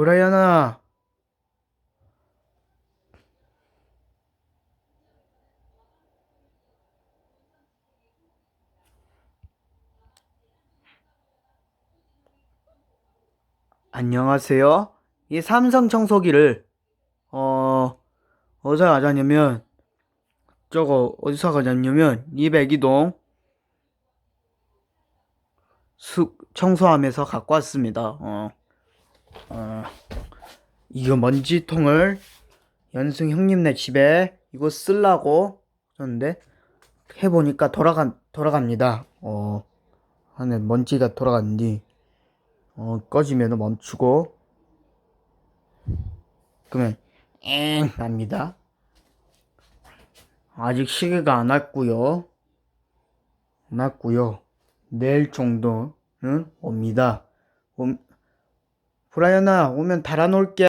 브라이언아, 안녕하세요. 이 삼성 청소기를, 어, 어디서 가져왔냐면, 저거, 어디서 가져왔냐면, 202동 수, 청소함에서 갖고 왔습니다. 어, 어, 이거 먼지통을 연승 형님네 집에 이거 쓰려고 했는데, 해보니까 돌아가, 돌아갑니다. 어, 안에 먼지가 돌아갔는지, 어, 꺼지면 멈추고, 그러면, 엥, 납니다. 아직 시계가 안 왔고요. 안 왔고요. 내일 정도는 옵니다. 옴, 브라이언아, 오면 달아놓을게.